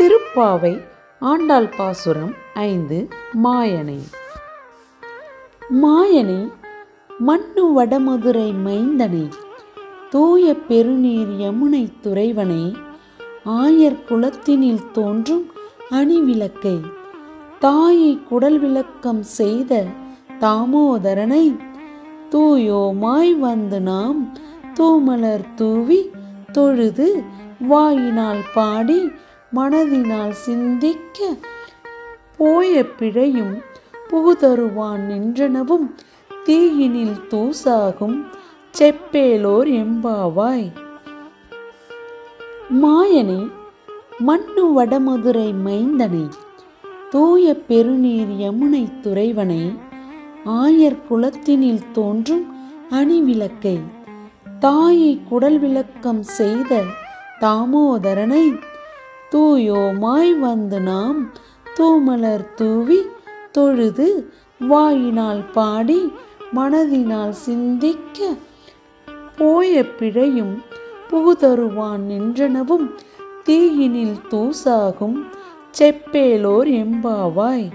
திருப்பாவை ஆண்டாள் பாசுரம் ஐந்து மாயனை. மாயனை மண்ணு வடமதுரை மைந்தனை தூய பெருநீர் யமுனை துறைவனை ஆயர் குலத்தினில் தோன்றும் அணிவிளக்கை தாயை குடல் விளக்கம் செய்த தாமோதரனை தூயோமாய் வந்து நாம் தூமலர் தூவி தொழுது வாயினால் பாடி மனதினால் சிந்திக்க போய பிழையும் புகுதருவான் நின்றனவும் தீயினில் தூசாகும் செப்பேலோர் எம்பாவாய். மாயனை மண்ணு வடமதுரை மைந்தனை தூய பெருநீர் யமுனை துறைவனை ஆயர் குலத்தினில் தோன்றும் அணிவிளக்கை தாயை குடல் விளக்கம் செய்த தாமோதரனை தூயோமாய் வந்து நாம் தூமலர் தூவி தொழுது வாயினால் பாடி மனதினால் சிந்திக்க போய பிழையும் புகுதருவான் நின்றனவும் தீயினில் தூசாகும் செப்பேலோர் எம்பாவாய்.